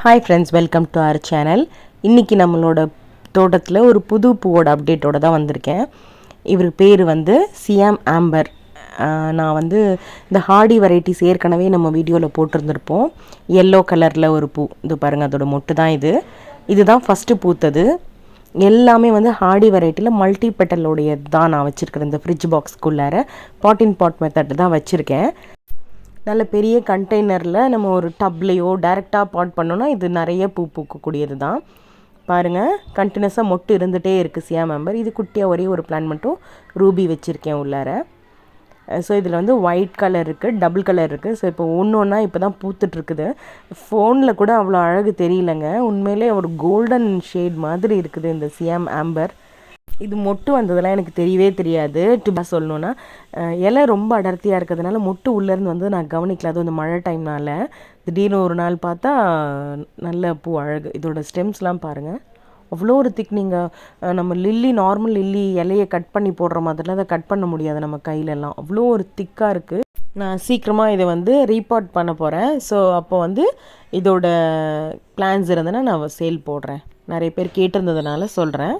Hi friends welcome to our channel இன்றைக்கி நம்மளோட தோட்டத்தில் ஒரு புது பூவோட அப்டேட்டோட தான் வந்திருக்கேன். இவர் பேர் வந்து சியாம் ஆம்பர் நான் வந்து இந்த ஹார்டி வெரைட்டிஸ் ஏற்கனவே நம்ம வீடியோவில் போட்டிருந்துருப்போம். எல்லோ கலரில் ஒரு பூ. இது பாருங்கள் அதோட மொட்டு தான் இது. இதுதான் ஃபஸ்ட்டு பூத்தது. எல்லாமே வந்து ஹார்டி வெரைட்டியில் மல்டி பெட்டலோடைய தான் நான் வச்சுருக்கிறேன் இந்த ஃப்ரிட்ஜ் பாக்ஸ்க்குள்ளார பாட் இன் பாட் மெத்தட் தான் வச்சுருக்கேன். நல்ல பெரிய கண்டெய்னரில் நம்ம ஒரு டப்லேயோ டைரெக்டாக பாட் பண்ணோன்னா இது நிறைய பூ பூக்கக்கூடியது தான் பாருங்கள் கண்டினியூஸாக மொட்டு இருந்துகிட்டே இருக்குது சியா மெம்பர் இது குட்டியாக ஒரே ஒரு பிளான் மட்டும் ரூபி வச்சுருக்கேன் உள்ளார. ஸோ இதில் வந்து ஒயிட் கலர் இருக்குது டபுள் கலர் இருக்குது ஸோ இப்போ ஒன்று ஒன்றா இப்போ தான் பூத்துட்ருக்குது ஃபோனில் கூட அவ்வளோ அழகு தெரியலங்க. உண்மையிலே ஒரு கோல்டன் ஷேட் மாதிரி இருக்குது இந்த சியாம் ஆம்பர் இது மொட்டு வந்ததெல்லாம் எனக்கு தெரியவே தெரியாது. டிபா சொல்லணுன்னா இலை ரொம்ப அடர்த்தியாக இருக்கிறதுனால மொட்டு உள்ளேருந்து வந்து நான் கவனிக்கல. அதுவும் இந்த மழை டைம்னால. திடீர்னு ஒரு நாள் பார்த்தா நல்ல பூ அழகு. இதோட ஸ்டெம்ஸ்லாம் பாருங்கள் அவ்வளோ ஒரு திக் நீங்கள் நம்ம லில்லி நார்மல் லில்லி இலையை கட் பண்ணி போடுற மாதிரிலாம் அதை கட் பண்ண முடியாது நம்ம கையிலலாம். அவ்வளோ ஒரு திக்காக இருக்குது நான் சீக்கிரமாக இதை வந்து ரீபாட் பண்ண போகிறேன் ஸோ அப்போ வந்து இதோட பிளான்ஸ் இருந்ததுன்னா நான் சேல் போடுறேன். நிறைய பேர் கேட்டிருந்ததுனால சொல்கிறேன்